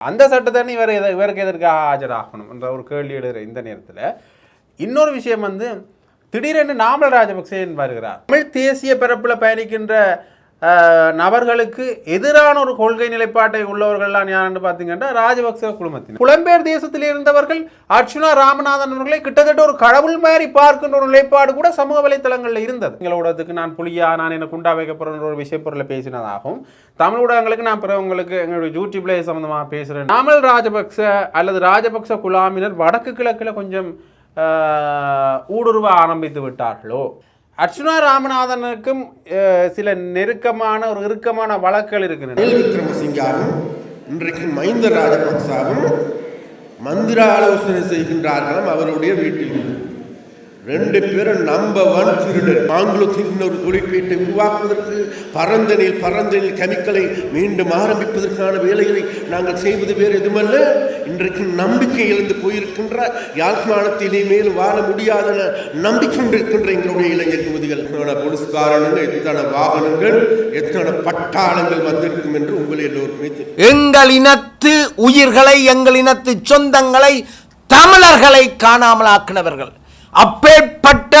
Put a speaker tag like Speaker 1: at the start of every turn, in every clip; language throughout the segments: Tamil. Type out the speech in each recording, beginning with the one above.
Speaker 1: அந்த சட்டத்தை இவர் எதை இவருக்கு எதற்காக ஆஜராகணும் என்ற ஒரு கேள்வி எழுகிற இந்த நேரத்தில் இன்னொரு விஷயம் வந்து திடீரென்று நாமல் ராஜபக்சேன் வருகிறார். தமிழ் தேசிய பரப்பில் பயணிக்கின்ற நபர்களுக்கு எதிரான ஒரு கொள்கை நிலைப்பாட்டை உள்ளவர்கள்லாம் யாருன்னு பார்த்தீங்கன்னா ராஜபக்ச குழுமத்தினர். புலம்பெயர் தேசத்தில் இருந்தவர்கள் அர்ச்சுனா ராமநாதன் அவர்களை கிட்டத்தட்ட ஒரு கடவுள் மாதிரி பார்க்கின்ற ஒரு நிலைப்பாடு கூட சமூக வலைத்தளங்களில் இருந்தது. எங்களோடதுக்கு நான் புலியா நான் என்ன குண்டா வைக்கப்படுற ஒரு விஷயப்பொருளை பேசினதாகவும் தமிழ் ஊடகங்களுக்கு நான் பிற உங்களுக்கு எங்களுடைய யூடியூப்ல சம்மந்தமாக பேசுகிறேன் நாமல் ராஜபக்ச அல்லது ராஜபக்ச குழாமினர் வடக்கு கிழக்கில் கொஞ்சம் ஊடுருவ ஆரம்பித்து விட்டார்களோ? அர்ச்சுனா ராமநாதனுக்கும் சில நெருக்கமான ஒரு இறுக்கமான வழக்குகள் இருக்கின்றன.
Speaker 2: விக்ரமசிங்காவும் இன்றைக்கு மஹிந்த ராஜபக்சாவும் மந்திர ஆலோசனை செய்கின்றார்களாம் அவருடைய வீட்டில். ரெண்டு பேரும் நம்ப ஒன் திருடர் ஆங்கிலத்தின் ஒரு குறிப்பீட்டை உருவாக்குவதற்கு பரந்தனில் பரந்தனில் கெமிக்கலை மீண்டும் ஆரம்பிப்பதற்கான வேலைகளை நாங்கள் செய்வது வேறு எதுமல்ல. இன்றைக்கு நம்பிக்கை இழந்து போயிருக்கின்ற யாழ்ப்பாணத்தில் இனிமேல் வாழ முடியாதென நம்பிக்கொண்டிருக்கின்ற எங்களுடைய இளைஞர் யுவதிகள் எத்தனை போலீஸ்காரனுங்க எத்தனை வாகனங்கள் எத்தனை பட்டாளங்கள் வந்திருக்கும் என்று உங்களை எல்லோருக்குமே
Speaker 3: எங்கள் இனத்து உயிர்களை எங்கள் இனத்து சொந்தங்களை தமிழர்களை காணாமலாக்கினவர்கள். அப்பேற்பட்ட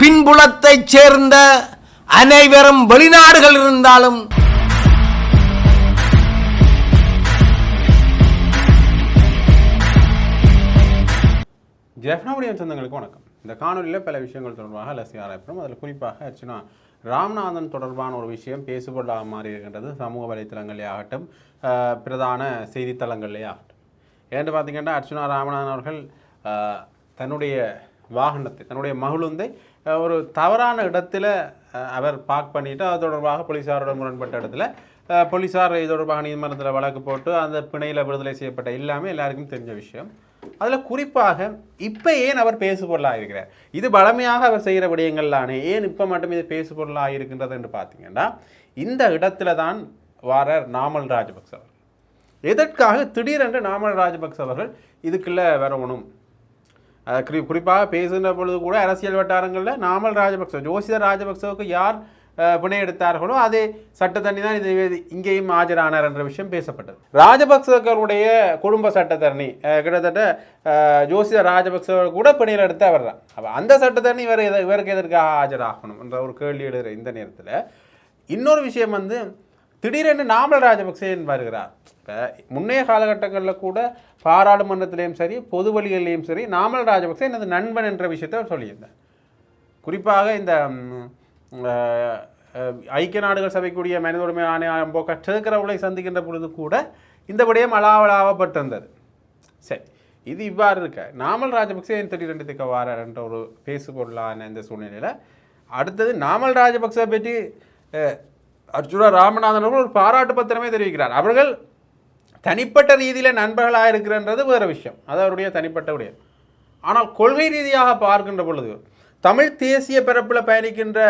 Speaker 3: பின்புலத்தைச் சேர்ந்த அனைவரும் வெளிநாடுகள் இருந்தாலும்
Speaker 1: ஜெஃப்னாவுடைய சொந்தங்களுக்கு வணக்கம். இந்த காணொலியில் பல விஷயங்கள் தொடர்பாக லசி ஆராய்ப்போம் அதில் குறிப்பாக அர்ச்சனா ராமநாதன் தொடர்பான ஒரு விஷயம் பேசுபொருளாக மாறி இருக்கின்றது சமூக வலைத்தளங்களே ஆகட்டும் பிரதான செய்தித்தளங்களே ஆகட்டும். ஏன்னு பார்த்தீங்கன்னா அர்ச்சுனா ராமநாதன் அவர்கள் தன்னுடைய வாகனத்தை தன்னுடைய மகளுந்தை ஒரு தவறான இடத்துல அவர் பார்க் பண்ணிவிட்டு அது தொடர்பாக போலீஸாரோட முரண்பட்ட இடத்துல போலீஸார் இது தொடர்பாக நீதிமன்றத்தில் வழக்கு போட்டு அந்த பிணையில் விடுதலை செய்யப்பட்ட எல்லாமே எல்லாருக்கும் தெரிஞ்ச விஷயம். அதில் குறிப்பாக இப்போ ஏன் அவர் பேசுபொருளாக இருக்கிறார்? இது பழமையாக அவர் செய்கிற விடயங்கள்லானே ஏன் இப்போ மட்டும் இது பேசுபொருளாக இருக்கின்றது என்று பார்த்தீங்கன்னா இந்த இடத்துல தான் வாரர் நாமல் ராஜபக்ச அவர்கள். எதற்காக திடீரென்று நாமல் ராஜபக்ச அவர்கள் இதுக்குள்ளே வரணும்? குறி குறிப்பாக பேசுகின்ற பொழுது கூட அரசியல் வட்டாரங்களில் நாமல் ராஜபக்ச ஜோசிதர் ராஜபக்சவுக்கு யார் பிணை எடுத்தார்களோ அதே சட்டத்தண்ணி தான் இது இங்கேயும் ஆஜரானார் என்ற விஷயம் பேசப்பட்டது. ராஜபக்சர்களுடைய குடும்ப சட்டத்தரணி கிட்டத்தட்ட ஜோசிதர் ராஜபக்சவர் கூட பிணையில் எடுத்து அவர் தான். அப்போ அந்த சட்டத்தரணி இவர் எதை இவருக்கு எதற்காக ஆஜராகணும் என்ற ஒரு கேள்வி எழுதுகிற இந்த நேரத்தில் இன்னொரு விஷயம் வந்து திடீரென்று நாமல் ராஜபக்சேன் வருகிறார். இப்போ முன்னைய காலகட்டங்களில் கூட பாராளுமன்றத்திலையும் சரி பொது வழிகளிலையும் சரி நாமல் ராஜபக்சே எனது நண்பன் என்ற விஷயத்தை அவர் சொல்லியிருந்தார். குறிப்பாக இந்த ஐக்கிய நாடுகள் சபைக்குரிய மனித உரிமை ஆணையம் போக்க சேர்க்கிறவர்களை சந்திக்கின்ற பொழுது கூட இந்த விடயம் அலாவலாவப்பட்டிருந்தது. சரி இது இவ்வாறு இருக்க நாமல் ராஜபக்சே ஏன் திடீரென்று திக்க வாரார் என்ற ஒரு பேசுபொருளான இந்த சூழ்நிலையில் அடுத்தது நாமல் ராஜபக்சே பற்றி அர்ஜுனா ராமநாதன் அவர்கள் ஒரு பாராட்டு பத்திரமே தெரிவிக்கிறார். அவர்கள் தனிப்பட்ட ரீதியில் நண்பர்களாக இருக்கிறன்றது வேறு விஷயம். அது அவருடைய தனிப்பட்ட உடைய. ஆனால் கொள்கை ரீதியாக பார்க்கின்ற பொழுது தமிழ் தேசிய பிறப்பில் பயணிக்கின்ற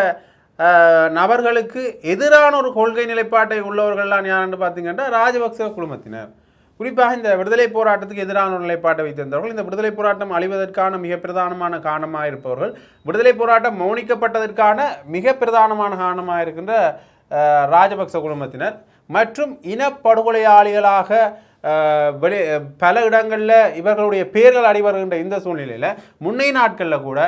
Speaker 1: நபர்களுக்கு எதிரான ஒரு கொள்கை நிலைப்பாட்டை உள்ளவர்கள்லாம் யாருன்னு பார்த்தீங்கன்னா ராஜபக்ச குழுமத்தினர். குறிப்பாக இந்த விடுதலை போராட்டத்துக்கு எதிரான ஒரு நிலைப்பாட்டை வைத்திருந்தவர்கள் இந்த விடுதலை போராட்டம் அழிவதற்கான மிக பிரதானமான காரணமாக இருப்பவர்கள் விடுதலை போராட்டம் மௌனிக்கப்பட்டதற்கான மிக பிரதானமான காரணமாக இருக்கின்ற ராஜபக்ச குடும்பத்தினர் மற்றும் இனப்படுகொலையாளிகளாக வெளி பல இடங்களில் இவர்களுடைய பெயர்கள் அடிவருகின்ற இந்த சூழ்நிலையில் முன்னைய நாட்களில் கூட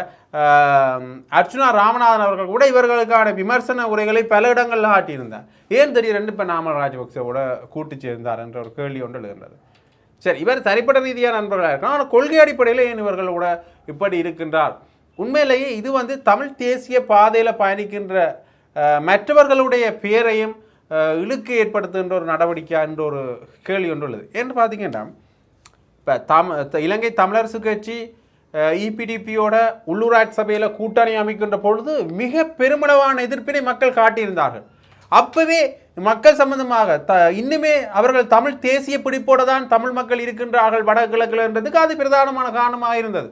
Speaker 1: அர்ச்சுனா ராமநாதன் அவர்கள் கூட இவர்களுக்கான விமர்சன உரைகளை பல இடங்களில் ஆட்டியிருந்தார். ஏன் திடீரென்று இப்போ நாமல் ராஜபக்சவோட கூட்டு சேர்ந்தார் என்ற ஒரு கேள்வி ஒன்று எழுகின்றது சரி இவர் தனிப்பட்ட ரீதியாக நண்பர்களாக இருக்கலாம் ஆனால் கொள்கை அடிப்படையில் ஏன் இவர்களோட இப்படி இருக்கின்றார்? உண்மையிலேயே இது வந்து தமிழ் தேசிய பாதையில் பயணிக்கின்ற மற்றவர்களுடைய பெயரையும் இழுக்கு ஏற்படுத்துகின்ற ஒரு நடவடிக்கை என்ற ஒரு கேள்வி ஒன்று உள்ளது. என்று பார்த்தீங்கன்னா இப்போ தம் இலங்கை தமிழரசு கட்சி இபிடிபியோட உள்ளூராட்சி சபையில் கூட்டணி அமைக்கின்ற பொழுது மிக பெருமளவான எதிர்ப்பினை மக்கள் காட்டியிருந்தார்கள். அப்பவே மக்கள் சம்பந்தமாக த இன்னுமே அவர்கள் தமிழ் தேசிய பிடிப்போடு தான் தமிழ் மக்கள் இருக்கின்றார்கள் வடகிழக்குலன்றதுக்கு அது பிரதானமான காரணமாக இருந்தது.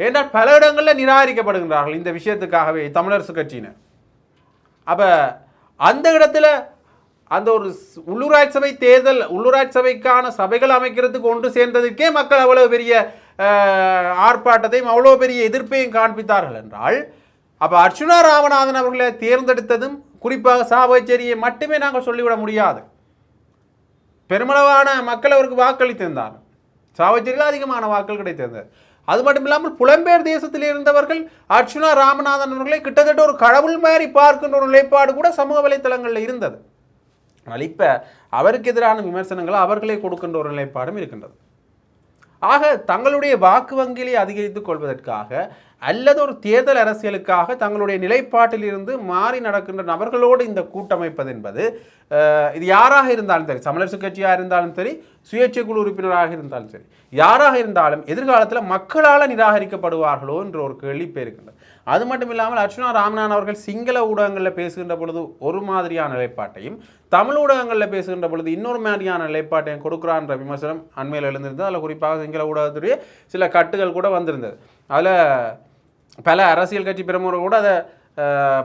Speaker 1: ஏன்னால் பல இடங்களில் நிராகரிக்கப்படுகின்றார்கள் இந்த விஷயத்துக்காகவே தமிழரசு கட்சியினர். அப்போ அந்த இடத்துல அந்த ஒரு ஸ்- உள்ளூராட்சி சபை தேர்தல் உள்ளூராட்சி சபைக்கான சபைகள் அமைக்கிறதுக்கு ஒன்று சேர்ந்ததுக்கே மக்கள் அவ்வளோ பெரிய ஆர்ப்பாட்டத்தையும் அவ்வளோ பெரிய எதிர்ப்பையும் காண்பித்தார்கள் என்றால் அப்போ அர்ச்சுனா ராமநாதன் அவர்களை தேர்ந்தெடுத்ததும் குறிப்பாக சாவச்சேரியை மட்டுமே நாங்கள் சொல்லிவிட முடியாது. பெருமளவான மக்கள் அவருக்கு வாக்களித்திருந்தார் சாவச்சேரியில் அதிகமான வாக்கள் கிடைத்திருந்தது. அது மட்டும் இல்லாமல் புலம்பெயர் தேசத்தில் இருந்தவர்கள் அர்ச்சுனா ராமநாதன் அவர்களை கிட்டத்தட்ட ஒரு கடவுள் மாதிரி பார்க்கின்ற ஒரு நிலைப்பாடு கூட சமூக வலைத்தளங்களில் இருந்தது. ஆனால் இப்போ அவருக்கு எதிரான விமர்சனங்களை அவர்களே கொடுக்கின்ற ஒரு நிலைப்பாடும் இருக்கின்றது. ஆக தங்களுடைய வாக்கு வங்கியை அதிகரித்துக் கொள்வதற்காக அல்லது ஒரு தேர்தல் அரசியலுக்காக தங்களுடைய நிலைப்பாட்டில் இருந்து மாறி நடக்கின்ற நபர்களோடு இந்த கூட்டமைப்பது என்பது இது யாராக இருந்தாலும் சரி தமிழரசு கட்சியாக இருந்தாலும் சரி சுயேட்சை குழு உறுப்பினராக இருந்தாலும் சரி யாராக இருந்தாலும் எதிர்காலத்தில் மக்களால் நிராகரிக்கப்படுவார்களோ என்ற ஒரு கேள்வி இருக்கின்றது. அது மட்டும் இல்லாமல் அர்ச்சுனா ராமநாதன் அவர்கள் சிங்கள ஊடகங்களில் பேசுகின்ற பொழுது ஒரு மாதிரியான நிலைப்பாட்டையும் தமிழ் ஊடகங்களில் பேசுகின்ற பொழுது இன்னொரு மாதிரியான நிலைப்பாட்டையும் கொடுக்குறான்ற விமர்சனம் அண்மையில் எழுந்திருந்தது. அதில் குறிப்பாக சிங்கள ஊடகத்துடைய சில கட்டுகள் கூட வந்திருந்தது. அதில் பல அரசியல் கட்சி பிரமுகர்கள் கூட அதை அஹ்,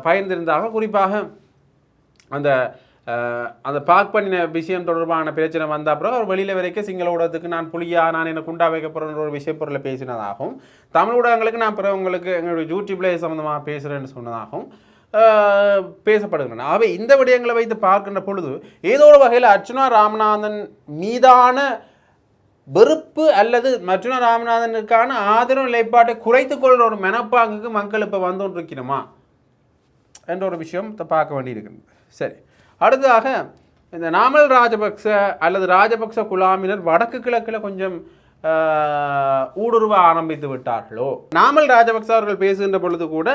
Speaker 1: குறிப்பாக அந்த அந்த பார்க் பண்ணின விஷயம் தொடர்பான பிரச்சனை வந்த அப்புறம் அவர் வெளியில் வரைக்கும் சிங்கள ஊடகத்துக்கு நான் புலியா நான் என்ன குண்டா வைக்க போகிறேன்ற ஒரு விஷய பொருளை பேசினதாகவும் தமிழ் ஊடகங்களுக்கு நான் பிறகு உங்களுக்கு எங்களுடைய யூடியூப்ல சம்மந்தமாக பேசுகிறேன்னு சொன்னதாகவும் பேசப்படுகின்றன. அவை இந்த விடயங்களை வைத்து பார்க்கின்ற பொழுது ஏதோ ஒரு வகையில் அர்ச்சுனா ராமநாதன் மீதான வெறுப்பு அல்லது அர்ச்சுனா ராமநாதனுக்கான ஆதரவு நிலைப்பாட்டை குறைத்து கொள்கிற ஒரு மனப்பாங்குக்கு மக்கள் இப்போ வந்து கொண்டிருக்கணுமா என்ற ஒரு விஷயம் பார்க்க வேண்டியிருக்கிறது. சரி. அடுத்ததாக இந்த நாமல் ராஜபக்ச அல்லது ராஜபக்ச குழாமினர் வடக்கு கிழக்கில் கொஞ்சம் ஊடுருவ ஆரம்பித்து விட்டார்களோ? நாமல் ராஜபக்ச அவர்கள் பேசுகின்ற பொழுது கூட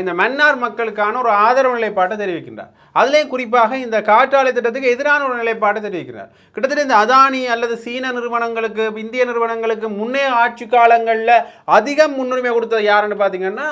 Speaker 1: இந்த மன்னார் மக்களுக்கான ஒரு ஆதரவு நிலைப்பாட்டை தெரிவிக்கின்றார். அதிலேயும் குறிப்பாக இந்த காற்றாலை திட்டத்துக்கு எதிரான ஒரு நிலைப்பாட்டை தெரிவிக்கிறார். கிட்டத்தட்ட இந்த அதானி அல்லது சீன நிறுவனங்களுக்கு இந்திய நிறுவனங்களுக்கு முன்னே ஆட்சி காலங்களில் அதிகம் முன்னுரிமை கொடுத்தது யாருன்னு பார்த்தீங்கன்னா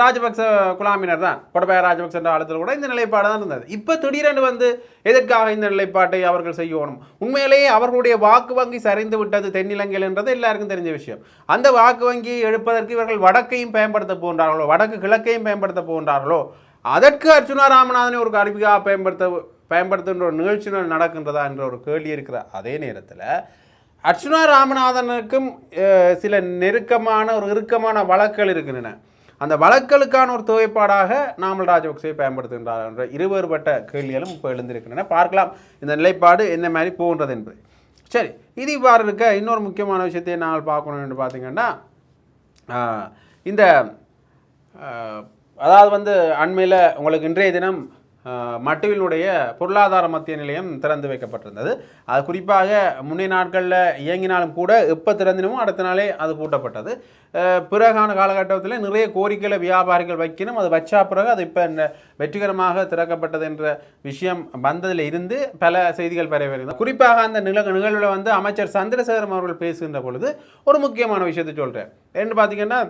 Speaker 1: ராஜபக்ச குலாமினர் தான். கொடபாய ராஜபக்ச என்ற காலத்தில் கூட இந்த நிலைப்பாடு தான் இருந்தது. இப்போ திடீரென்று வந்து எதற்காக இந்த நிலைப்பாட்டை அவர்கள் செய்யணும்? உண்மையிலேயே அவர்களுடைய வாக்கு வங்கி சரிந்து விட்டது தென்னிலங்கையில் என்றது எல்லாருக்கும் தெரிஞ்ச விஷயம். அந்த வாக்கு வங்கியை எடுப்பதற்கு இவர்கள் வடக்கையும் பயன்படுத்த போகின்றார்களோ வடக்கு கிழக்கையும் பயன்படுத்த போகின்றார்களோ அதற்கு அர்ச்சுனா ராமநாதனை ஒரு கருவியாக பயன்படுத்த பயன்படுத்துகின்ற ஒரு நிகழ்ச்சிகள் நடக்கின்றதா என்ற ஒரு கேள்வி இருக்கிற அதே நேரத்தில் அர்ச்சுனா ராமநாதனுக்கும் சில நெருக்கமான ஒரு இறுக்கமான வழக்குகள் இருக்கின்றன. அந்த வழக்கலுக்கான ஒரு துவைப்பாடாக நாமல் ராஜபக்சே பயன்படுத்துகின்றார் என்ற இருவேறுபட்ட கேள்விகளும் இப்போ எழுந்திருக்கின்றன. பார்க்கலாம் இந்த நிலைப்பாடு என்ன மாதிரி போகின்றது என்பது. சரி இது இவ்வாறு இருக்க இன்னொரு முக்கியமான விஷயத்தை நாங்கள் பார்க்கணும் என்று பார்த்தீங்கன்னா இந்த அதாவது வந்து அண்மையில் உங்களுக்கு இன்றைய தினம் மட்டுவினுடைய பொருளாதார மத்திய நிலையம் திறந்து வைக்கப்பட்டிருந்தது. அது குறிப்பாக முன்னே நாட்களில் இயங்கினாலும் கூட எப்போ திறந்தினமோ அடுத்த நாளே அது பூட்டப்பட்டது. பிறகான காலகட்டத்தில் நிறைய கோரிக்கைகளை வியாபாரிகள் வைக்கணும். அது வச்சா பிறகு அது இப்போ இந்த வெற்றிகரமாக திறக்கப்பட்டது என்ற விஷயம் வந்ததில் இருந்து பல செய்திகள் பரவியிருந்தது குறிப்பாக அந்த நில நிகழ்வில் வந்து அமைச்சர் சந்திரசேகரம் அவர்கள் பேசுகின்ற பொழுது ஒரு முக்கியமான விஷயத்தை சொல்கிறேன் ரெண்டு பார்த்திங்கன்னா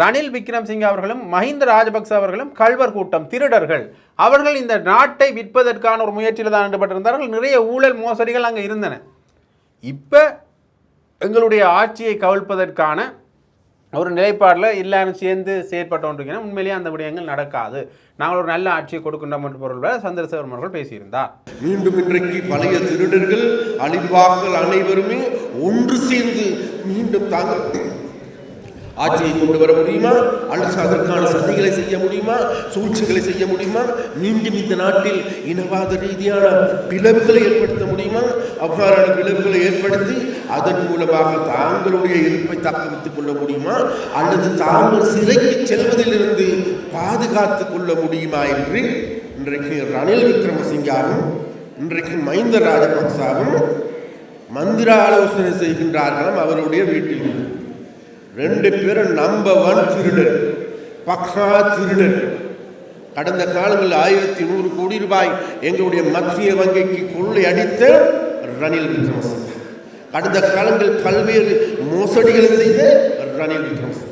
Speaker 1: ரணில் விக்ரம்சிங் அவர்களும் மஹிந்த ராஜபக்ச அவர்களும் கல்வர் கூட்டம் திருடர்கள். அவர்கள் இந்த நாட்டை விற்பதற்கான ஒரு முயற்சியில் தான் ஈடுபட்டிருந்தார்கள். நிறைய ஊழல் மோசடிகள் அங்கே இருந்தன. இப்போ எங்களுடைய ஆட்சியை கவிழ்ப்பதற்கான ஒரு நிலைப்பாடில் எல்லாரும் சேர்ந்து செயற்பட்டோன்றிருக்கணும் உண்மையிலேயே அந்த விடயங்கள் நடக்காது. நாங்கள் ஒரு நல்ல ஆட்சியை கொடுக்கின்றோம் என்று பொருள் சந்திரசேகரம் அவர்கள் பேசியிருந்தார்.
Speaker 2: மீண்டும் இன்றைக்கு பழைய திருடர்கள் அழிவார்கள் அனைவருமே ஒன்று சேர்ந்து மீண்டும் தாங்கள் ஆட்சியை கொண்டு வர முடியுமா? அல்லது அதற்கான சதிகளை செய்ய முடியுமா? சூழ்ச்சிகளை செய்ய முடியுமா? மீண்டும் இந்த நாட்டில் இனவாத ரீதியான பிளவுகளை ஏற்படுத்த முடியுமா? அவ்வாறான பிளவுகளை ஏற்படுத்தி அதன் மூலமாக தாங்களுடைய இருப்பை தக்க வைத்துக் கொள்ள முடியுமா? அல்லது தாங்கள் சிறைக்கு செல்வதிலிருந்து பாதுகாத்துக் கொள்ள முடியுமா என்று இன்றைக்கு ரணில் விக்ரமசிங்காவும் இன்றைக்கு மஹிந்த ராஜபக்சாவும் மந்திர ஆலோசனை செய்கின்றார்களாம் அவருடைய வீட்டில். ரெண்டு பேரும் நம்ப ஒன் திருடர் பக்கா திருடர் கடந்த காலங்களில் ஆயிரத்தி நூறு கோடி ரூபாய் எங்களுடைய மத்திய வங்கிக்கு கொள்ளை அடித்த ரணில் விக்ரமசிங்க. கடந்த காலங்கள் பல்வேறு மோசடிகளை செய்த ரணில் விக்ரமசிங்க.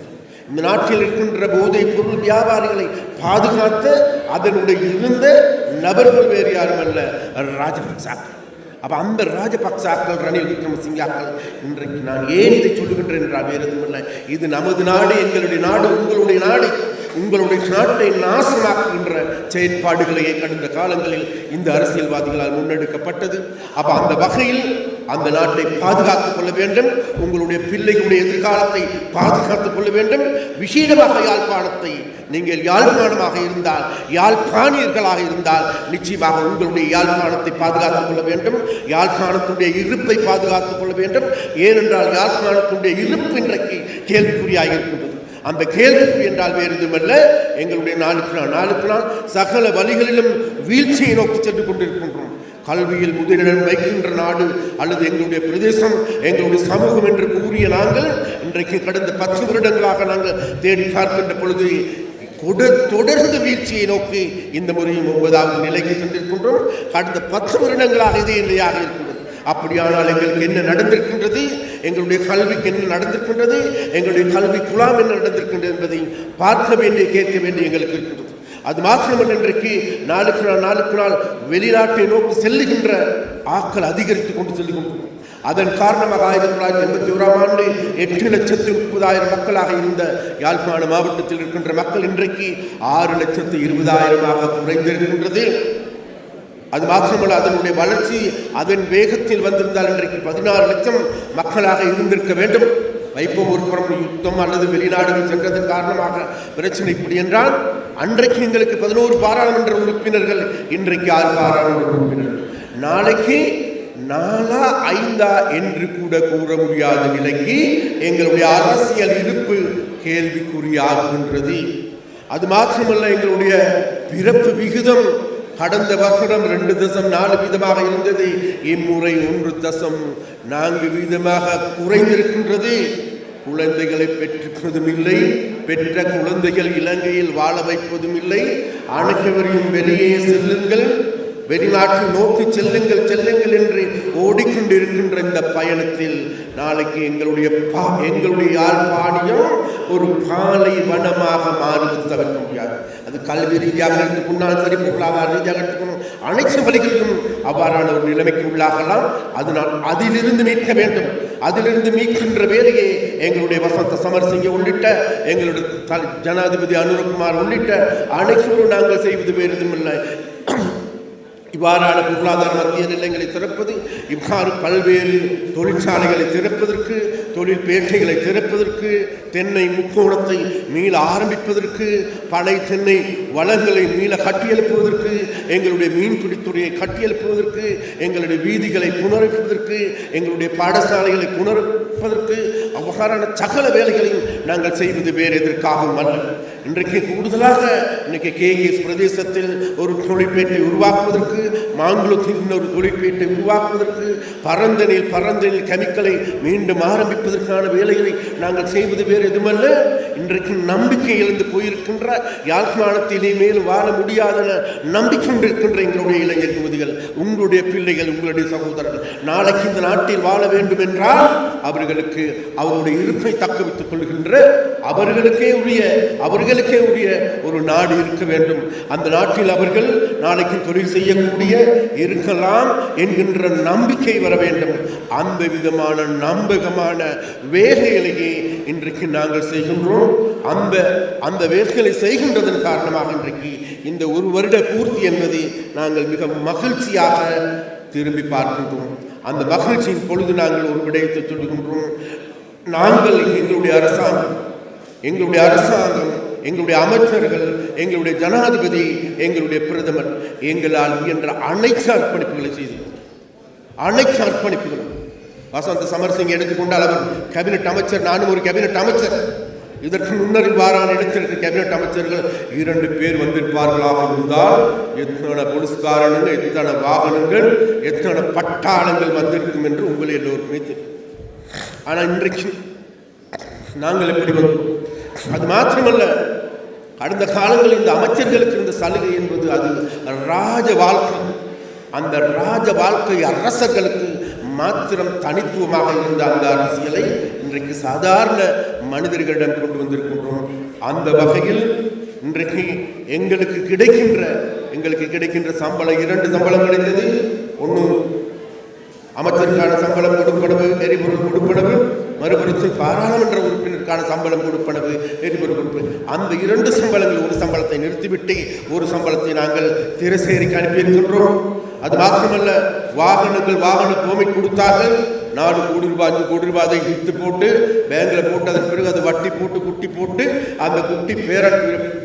Speaker 2: இந்த நாட்டில் இருக்கின்ற போதைப் பொருள் வியாபாரிகளை பாதுகாத்த அதனுடைய இருந்த நபர்கள் வேறு யாரும் அல்ல ராஜபக்சாக்கள் அப்ப அந்த ராஜபக்சாக்கள் ரணில் விக்ரமசிங்காக்கள் இன்றைக்கு நான் ஏன் இதை சொல்லுகின்றேன் என்றால் வேறு எதுவும் இல்லை. இது நமது நாடு எங்களுடைய நாடு உங்களுடைய நாடு உங்களுடைய நாட்டை நாசமாக்குகின்ற செயற்பாடுகளையே கடந்த காலங்களில் இந்த அரசியல்வாதிகளால் முன்னெடுக்கப்பட்டது. அப்ப அந்த வகையில் அந்த நாட்டை பாதுகாத்துக் கொள்ள வேண்டும். உங்களுடைய பிள்ளைகளுடைய எதிர்காலத்தை பாதுகாத்துக் கொள்ள வேண்டும். விசேடமாக யாழ்ப்பாணத்தை நீங்கள் யாழ்ப்பாணமாக இருந்தால் யாழ்ப்பாணியர்களாக இருந்தால் நிச்சயமாக உங்களுடைய யாழ்ப்பாணத்தை பாதுகாத்துக் கொள்ள வேண்டும். யாழ்ப்பாணத்துடைய இருப்பை பாதுகாத்துக் கொள்ள வேண்டும். ஏனென்றால் யாழ்ப்பாணத்துடைய இருப்பு இன்றைக்கு கேள்விக்குறியாக இருக்கின்றது. அந்த கேள்வி என்றால் வேறு எதுவுமல்ல. எங்களுடைய நாளுக்கு நாள் நாளுக்கு நாள் சகல வழிகளிலும் வீழ்ச்சியை நோக்கி சென்று கொண்டிருக்கின்றோம். கல்வியில் முதலிடம் வைக்கின்ற நாடு அல்லது எங்களுடைய பிரதேசம் எங்களுடைய சமூகம் என்று கூறிய நாங்கள் இன்றைக்கு கடந்த பத்து வருடங்களாக நாங்கள் தேடி பார்க்கின்ற பொழுது கொடு தொடர்ந்து வீழ்ச்சியை நோக்கி இந்த முறையும் ஒன்பதாவது நிலைக்கு சென்றிருக்கின்றோம். கடந்த பத்து வருடங்களாக இதே நிலையாக இருக்கின்றது அப்படியானால் எங்களுக்கு என்ன நடந்திருக்கின்றது? எங்களுடைய கல்விக்கு என்ன நடந்திருக்கின்றது? எங்களுடைய கல்வி குலாம் என்ன நடந்திருக்கின்றது என்பதை பார்க்க வேண்டிய கேட்க வேண்டிய எங்களுக்கு இருக்கின்றது அது மாத்திரமல்ல இன்றைக்கு நாளுக்கு நாள் நாளுக்கு நாள் வெளிநாட்டை நோக்கி செல்லுகின்ற ஆக்கள் அதிகரித்து கொண்டு செல்லுகின்றோம் அதன் காரணமாக ஆயிரத்தி தொள்ளாயிரத்தி எண்பத்தி ஓராம் ஆண்டு எட்டு லட்சத்து முப்பதாயிரம் மக்களாக இருந்த யாழ்ப்பாண மாவட்டத்தில் இருக்கின்ற மக்கள் இன்றைக்கு ஆறு லட்சத்து இருபதாயிரமாக குறைந்திருக்கின்றது. அது மாத்திரமல்ல அதனுடைய வளர்ச்சி அதன் வேகத்தில் வந்திருந்தால் இன்றைக்கு பதினாறு லட்சம் மக்களாக இருந்திருக்க வேண்டும். வைப்போ ஒரு புறம் யுத்தம் அல்லது வெளிநாடுகள் சென்றதன் காரணமாக பிரச்சனை இப்படி என்றால் அன்றைக்கு எங்களுக்கு பதினோரு பாராளுமன்ற உறுப்பினர்கள் இன்றைக்கு ஆறு பாராளுமன்ற உறுப்பினர்கள். நாளைக்கு நாலா ஐந்தா என்று கூட கூற முடியாத நிலைக்கு எங்களுடைய அரசியல் இருப்பு கேள்விக்குறியாகின்றது அது மாத்திரமல்ல எங்களுடைய பிறப்பு விகிதம் கடந்த வருடம் ரெண்டு தசம் நாலு வீதமாக இருந்தது. இம்முறை ஒன்று தசம் நான்கு வீதமாக குறைந்திருக்கின்றது. குழந்தைகளை பெற்றுவதும் இல்லை. பெற்ற குழந்தைகள் இலங்கையில் வாழ வைப்பதும் இல்லை. அனைவரையும் வெளியே செல்லுங்கள். வெளிநாட்டு நோக்கி செல்லுங்கள் செல்லுங்கள் என்று ஓடிக்கொண்டிருக்கின்ற இந்த பயணத்தில் நாளைக்கு எங்களுடைய பா எங்களுடைய யாழ்ப்பாணியம் ஒரு காலை வனமாக மாறுவது தவிர்க்க முடியாது. அது கல்வி ரீதியாக எடுத்துக்கொண்டால் சரி பொருளாதார ரீதியாக எடுத்துக்கணும். அனைத்து வழிகளிலும் அவ்வாறான ஒரு நிலைமைக்கு உள்ளாகலாம். அதனால் அதிலிருந்து மீட்க வேண்டும். அதிலிருந்து மீட்கின்ற வேலையை எங்களுடைய வசந்த சமரசிங்க உள்ளிட்ட எங்களுடைய ஜனாதிபதி அனுரகுமார் உள்ளிட்ட அனைவரும் நாங்கள் செய்வது வேறு இல்லை. இவ்வாறான பொருளாதார மத்திய நிலையங்களை திறப்பது இவ்வாறு பல்வேறு தொழிற்சாலைகளை திறப்பதற்கு தொழில் பேட்டைகளை திறப்பதற்கு தென்னை முக்கோணத்தை மீள ஆரம்பிப்பதற்கு பனை தென்னை வளங்களை மீள கட்டியெழுப்புவதற்கு எங்களுடைய மீன்பிடித்துறையை கட்டியெழுப்புவதற்கு எங்களுடைய வீதிகளை புனரமைப்பதற்கு எங்களுடைய பாடசாலைகளை புனரமைப்பதற்கு அவ்வாறான சகல வேலைகளையும் நாங்கள் செய்வது வேறு எதற்காகவும் அல்ல. இன்றைக்கு கூடுதலாக இன்றைக்கு கேஎஸ் பிரதேசத்தில் ஒரு தொழிற்பேட்டை உருவாக்குவதற்கு மாங்குளத்தில் இன்னொரு தொழிற்பேட்டை உருவாக்குவதற்கு பரந்தனில் பரந்தனில் கெமிக்கலை மீண்டும் ஆரம்பிப்பதற்கான வேலைகளை நாங்கள் செய்வது வேறு எதுமல்ல இன்றைக்கு நம்பிக்கை இழந்து போயிருக்கின்ற யாழ்ப்பாணத்திலே மேலும் வாழ முடியாதென நம்பிக்கொண்டிருக்கின்ற எங்களுடைய இளைஞர் யுவதிகள் உங்களுடைய பிள்ளைகள் உங்களுடைய சகோதரர்கள் நாளைக்கு இந்த நாட்டில் வாழ வேண்டும் என்றால் அவர்களுக்கு அவருடைய இருப்பை தக்க வைத்துக் கொள்கின்ற அவர்களுக்கே உரிய அவர்களுக்கே உரிய ஒரு நாடு இருக்க வேண்டும். அந்த நாட்டில் அவர்கள் நாளைக்கு தொழில் செய்யக்கூடிய இருக்கலாம் என்கின்ற நம்பிக்கை வர வேண்டும். அந்த விதமான நம்பகமான வேலைகளையே இன்றைக்கு நாங்கள் செய்கின்றோம். அந்த அந்த வேலைகளை செய்கின்றதன் காரணமாக இன்றைக்கு இந்த ஒரு வருட பூர்த்தி என்பதை நாங்கள் மிக மகிழ்ச்சியாக திரும்பி பார்க்கின்றோம். அந்த மகிழ்ச்சியின் பொழுது நாங்கள் ஒரு விடயத்தை சொல்லுகின்றோம் நாங்கள் எங்களுடைய அரசாங்கம் எங்களுடைய அரசாங்கம் எங்களுடைய அமைச்சர்கள் எங்களுடைய ஜனாதிபதி எங்களுடைய பிரதமர் எங்களால் என்ற அனைத்து அர்ப்பணிப்புகளை செய்தோம் அனைத்து அர்ப்பணிப்புகளும். வசந்த சமர்சிங் எடுத்துக்கொண்டால் அவர் கேபினட் அமைச்சர் நானும் ஒரு கேபினட் அமைச்சர். இதற்கு முன்னர் இவ்வாறான இடத்திற்கு கேபினட் அமைச்சர்கள் இரண்டு பேர் வந்திருப்பார்களாக இருந்தால் எத்தனை போலீஸ்காரனுங்க எத்தனை வாகனங்கள் எத்தனை பட்டாளங்கள் வந்திருக்கும் என்று உங்களை எல்லோருக்குமே தெரியும். ஆனால் இன்றைக்கு நாங்கள் எப்படி வந்தோம்? அது மாத்திரமல்ல. கடந்த காலங்களில் இந்த அமைச்சர்களுக்கு இருந்த சலுகை என்பது அது ராஜ வாழ்க்கை. அந்த ராஜ வாழ்க்கை அரசர்களுக்கு மாத்திரம் தனித்துவமாக இருந்த அந்த அரசியலை இன்றைக்கு சாதாரண மனிதர்களிடம் கொண்டு வந்திருக்கின்றோம். அந்த வகையில் இன்றைக்கு எங்களுக்கு கிடைக்கின்ற எங்களுக்கு கிடைக்கின்ற சம்பளம் இரண்டு சம்பளம் கிடைத்தது. ஒன்று அமைச்சருக்கான சம்பளம் கொடுப்பனவு எரிபொருள் கொடுப்பனவு மறுபுறத்தில் பாராளுமன்ற உறுப்பினருக்கான சம்பளம் கொடுப்பனவு எரிபொருள் கொடுப்பு அந்த இரண்டு சம்பளங்கள் ஒரு சம்பளத்தை நிறுத்திவிட்டு ஒரு சம்பளத்தை நாங்கள் திரசேரிக்கு அனுப்பியிருக்கின்றோம் அது மாத்திரமல்ல வாகனங்கள் வாகன கோமை கொடுத்தார்கள். நாலு கோடி ரூபாய் அஞ்சு கோடி ரூபாய் அதை விற்று போட்டு பேங்கில் போட்டு அதன் பிறகு அதை வட்டி போட்டு குட்டி போட்டு அந்த குட்டி பேரன்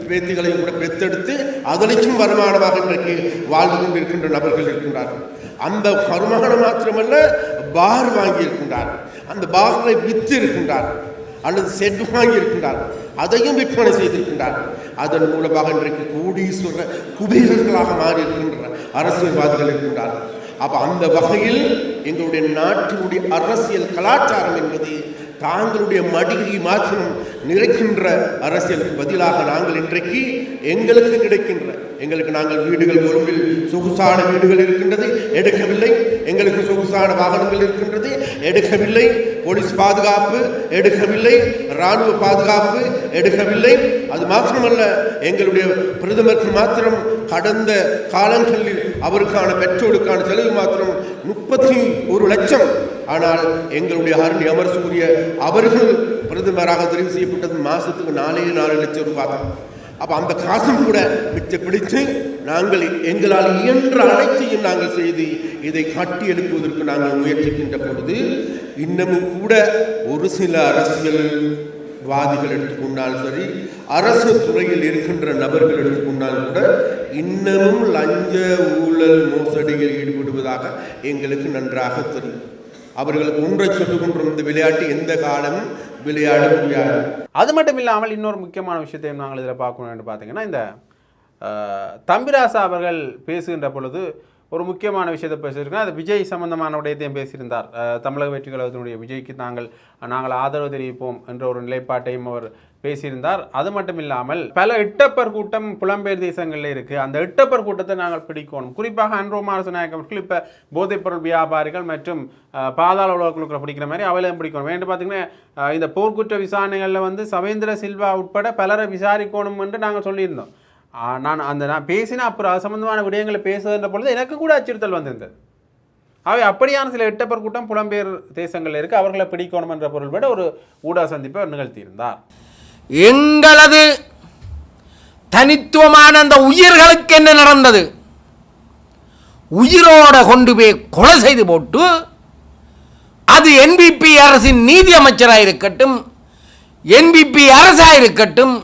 Speaker 2: பேத்திகளையும் கூட பெத்தெடுத்து அதனைக்கும் வருமானமாக இன்றைக்கு வாழ்ந்து கொண்டிருக்கின்ற நபர்கள் இருக்கின்றார்கள். அந்த வருமானம் மாத்திரமல்ல பார் வாங்கி இருக்கின்றார்கள் அந்த பாரை விற்று இருக்கின்றார்கள் அல்லது செட் வாங்கி இருக்கின்றார்கள் அதையும் விற்பனை செய்திருக்கின்றார். அதன் மூலமாக இன்றைக்கு கோடீஸ்வர குபேரர்களாக மாறி இருக்கின்ற அரசியல்வாதிகள் இருக்கின்றார்கள் அப்போ அந்த வகையில் எங்களுடைய நாட்டினுடைய அரசியல் கலாச்சாரம் என்பது தாங்களுடைய மடிகை மாத்திரம் நிறைக்கின்ற அரசியலுக்கு பதிலாக நாங்கள் இன்றைக்கு எங்களுக்கு கிடைக்கின்ற எங்களுக்கு நாங்கள் வீடுகள் கொழும்பில் சொகுசான வீடுகள் இருக்கின்றது. எடுக்கவில்லை. எங்களுக்கு சொகுசான வாகனங்கள் இருக்கின்றது. எடுக்கவில்லை. போலீஸ் பாதுகாப்பு எடுக்கவில்லை. இராணுவ பாதுகாப்பு எடுக்கவில்லை. அது மாத்திரமல்ல எங்களுடைய பிரதமருக்கு மாத்திரம் கடந்த காலங்களில் அவருக்கான பெற்றோருக்கான செலவு மாத்திரம் முப்பத்தி ஒரு லட்சம். ஆனால் எங்களுடைய ஹரணி அமர்சூரிய அவர்கள் பிரதமராக தெரிவு செய்யப்பட்டது மாதத்துக்கு நாலே நாலு லட்சம் ரூபாய் தான். அப்போ அந்த காசும் கூட மிச்ச பிடித்து நாங்கள் எங்களால் இயன்ற அனைத்தையும் நாங்கள் செய்து இதை காட்டி எடுப்பதற்கு நாங்கள் முயற்சிக்கின்ற பொழுது இன்னமும் கூட ஒரு சில அரசியல் வாதிகள் எடுத்துக்கொண்டாலும் சரி அரசு துறையில் இருக்கின்ற நபர்கள் எடுத்துக்கொண்டாலும் கூட இன்னமும் லஞ்ச ஊழல் மோசடியில் ஈடுபடுவதாக எங்களுக்கு நன்றாக தெரியும். அவர்களுக்கு ஒன்றை சொல்லுகின்ற இந்த விளையாட்டு எந்த காலமும் விளையாட முடியாது.
Speaker 1: அது மட்டும் இல்லாமல் இன்னொரு முக்கியமான விஷயத்தையும் நாங்கள் இதில் பார்க்கணும்னு பார்த்தீங்கன்னா இந்த தம்பிராசா அவர்கள் பேசுகின்ற பொழுது ஒரு முக்கியமான விஷயத்தை பேசியிருக்கோம் அது விஜய் சம்பந்தமான விடயத்தையும் பேசியிருந்தார். தமிழக வெற்றி கழகத்தினுடைய விஜய்க்கு நாங்கள் நாங்கள் ஆதரவு தெரிவிப்போம் என்ற ஒரு நிலைப்பாட்டையும் அவர் பேசியிருந்தார். அது மட்டும் இல்லாமல் பல இட்டப்பர் கூட்டம் புலம்பெயர் தேசங்களில் இருக்குது அந்த இட்டப்பர் கூட்டத்தை நாங்கள் பிடிக்கணும். குறிப்பாக அன்ரோமார் நாயக் அவர்கள் இப்போ போதைப்பொருள் வியாபாரிகள் மற்றும் பாதாள உலகங்களுக்குள்ள பிடிக்கிற மாதிரி அவளையும் பிடிக்கணும். வேண்டு பார்த்தீங்கன்னா இந்த போர்க்குற்ற விசாரணைகளில் வந்து சவேந்திர சில்வா உட்பட பலரை விசாரிக்கணும் என்று நாங்கள் சொல்லியிருந்தோம். நான் அந்த நான் பேசின அப்புறம் அது விடயங்களை பேசுகின்ற பொழுது எனக்கு கூட அச்சுறுத்தல் வந்திருந்தது. அவை அப்படியான சில எட்டப்பர் கூட்டம் புலம்பெயர் தேசங்களில் இருக்குது அவர்களை பிடிக்கணும் என்ற விட ஒரு ஊடக சந்திப்பை நிகழ்த்தியிருந்தார்.
Speaker 3: எங்களது தனித்துவமான அந்த உயிர்களுக்கு என்ன நடந்தது? உயிரோட கொண்டு போய் கொலை செய்து போட்டு அது என்பிபி அரசின் நீதி அமைச்சராக இருக்கட்டும் என்பிபி அரசாக இருக்கட்டும்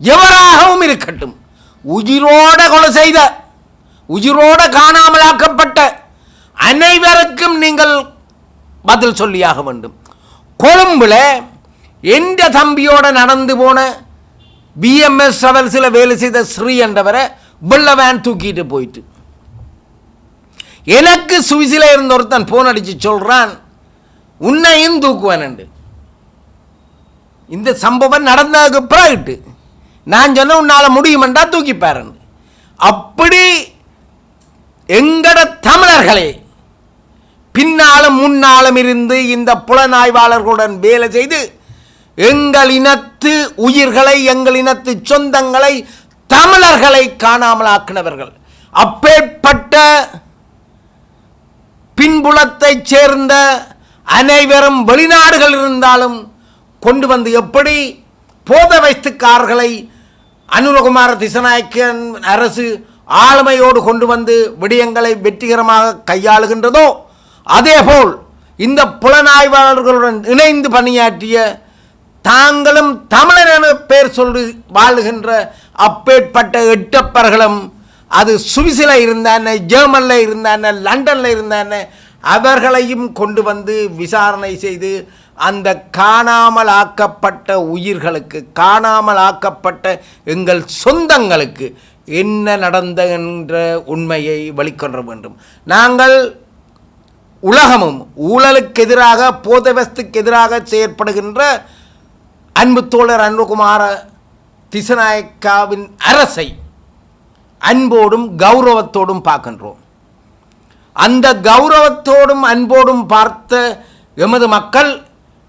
Speaker 3: எவராகவும் இருக்கட்டும் உயிரோட கொலை செய்த உயிரோட காணாமலாக்கப்பட்ட அனைவருக்கும் நீங்கள் பதில் சொல்லியாக வேண்டும். கொழும்புல எந்த தம்பியோட நடந்து போன பிஎம்எஸ் சில வேலை செய்த ஸ்ரீ என்றவரை வெள்ள வேன் தூக்கிட்டு போயிட்டு. எனக்கு சுவிசில இருந்த ஒருத்தன் போன் அடிச்சு சொல்றான் உன்னையும் தூக்குவேன் இந்த சம்பவம் நடந்ததுக்கு பிறகு நான் சொன்ன உன்னால முடியுமெண்டா தூக்கி பாருன்னு. அப்படி எங்கட தமிழர்களே பின்னாலும் முன்னாலும் இருந்து இந்த புலனாய்வாளர்களுடன் வேலை செய்து எங்கள் இனத்து உயிர்களை எங்கள் இனத்து சொந்தங்களை தமிழர்களை காணாமல் ஆக்கினவர்கள். அப்பேற்பட்ட பின்புலத்தைச் சேர்ந்த அனைவரும் வெளிநாடுகள் இருந்தாலும் கொண்டு வந்து எப்படி போத வைத்துக்காரர்களை அனுரகுமார திசநாயக்கன் அரசு ஆளுமையோடு கொண்டு வந்து விடயங்களை வெற்றிகரமாக கையாளுகின்றதோ அதேபோல் இந்த புலனாய்வாளர்களுடன் இணைந்து பணியாற்றிய தாங்களும் தமிழர் என பேர் சொல்லி வாழுகின்ற அப்பேற்பட்ட எட்டப்பர்களும் அது சுவிசில இருந்தான ஜெர்மனில் இருந்தான லண்டனில் இருந்தான அவர்களையும் கொண்டு வந்து விசாரணை செய்து அந்த காணாமல் ஆக்கப்பட்ட உயிர்களுக்கு காணாமல் ஆக்கப்பட்ட எங்கள் சொந்தங்களுக்கு என்ன நடந்த என்ற உண்மையை வெளிக்கொணர வேண்டும். நாங்கள் உலகமும் ஊழலுக்கு எதிராக போதவஸ்துக்கு எதிராக செயற்படுகின்ற அன்பு தோழர் அன்புகுமார திசநாயக்காவின் அரசை அன்போடும் கௌரவத்தோடும் பார்க்கின்றோம். அந்த கௌரவத்தோடும் அன்போடும் பார்த்த எமது மக்கள்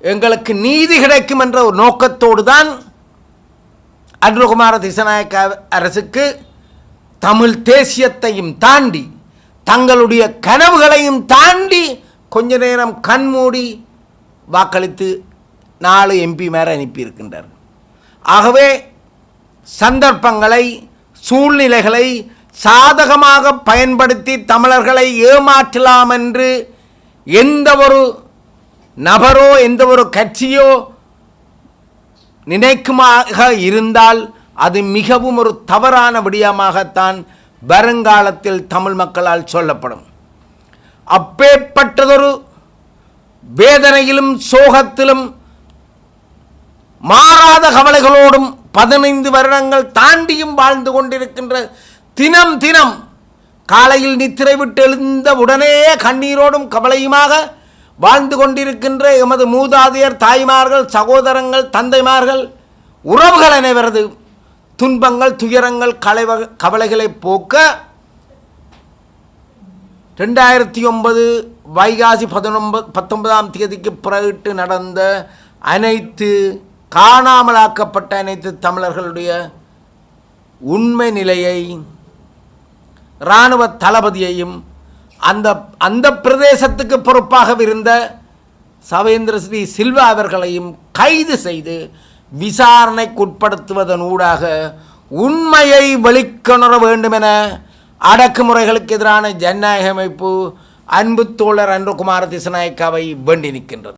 Speaker 3: எங்களுக்கு நீதி கிடைக்கும் என்ற ஒரு நோக்கத்தோடு தான் அன்புகுமார திசநாயக்க அரசுக்கு தமிழ் தேசியத்தையும் தாண்டி தங்களுடைய கனவுகளையும் தாண்டி கொஞ்ச நேரம் கண்மூடி வாக்களித்து நாலு எம்பி மேலே அனுப்பியிருக்கின்றார் ஆகவே சந்தர்ப்பங்களை சூழ்நிலைகளை சாதகமாக பயன்படுத்தி தமிழர்களை ஏமாற்றலாம் என்று எந்த ஒரு நபரோ எந்த ஒரு கட்சியோ நினைக்குமாக இருந்தால் அது மிகவும் ஒரு தவறான விடயமாகத்தான் வருங்காலத்தில் தமிழ் மக்களால் சொல்லப்படும். அப்பேற்பட்டதொரு வேதனையிலும் சோகத்திலும் மாறாத கவலைகளோடும் பதினைந்து வருடங்கள் தாண்டியும் வாழ்ந்து கொண்டிருக்கின்ற தினம் தினம் காலையில் நித்திரை விட்டு எழுந்த உடனே கண்ணீரோடும் கவலையுமாக வாழ்ந்து கொண்டிருக்கின்ற எமது மூதாதையர் தாய்மார்கள் சகோதரங்கள் தந்தைமார்கள் உறவுகள் அனைவரது துன்பங்கள் துயரங்கள் கலைவ கவலைகளை போக்க ரெண்டாயிரத்தி ஒன்பது வைகாசி பதினொன்பது பத்தொன்பதாம் தேதிக்கு பிறகு நடந்த அனைத்து காணாமலாக்கப்பட்ட அனைத்து தமிழர்களுடைய உண்மை நிலையை இராணுவ தளபதியையும் அந்த அந்த பிரதேசத்துக்கு பொறுப்பாக இருந்த சவேந்திர ஸ்ரீ சில்வா அவர்களையும் கைது செய்து விசாரணைக்குட்படுத்துவதன் ஊடாக உண்மையை வெளிக்கொணர வேண்டுமென அடக்குமுறைகளுக்கு எதிரான ஜனநாயக அமைப்பு அன்பு தோழர் அன்புகுமார திசநாயக்காவை வேண்டி நிற்கின்றது.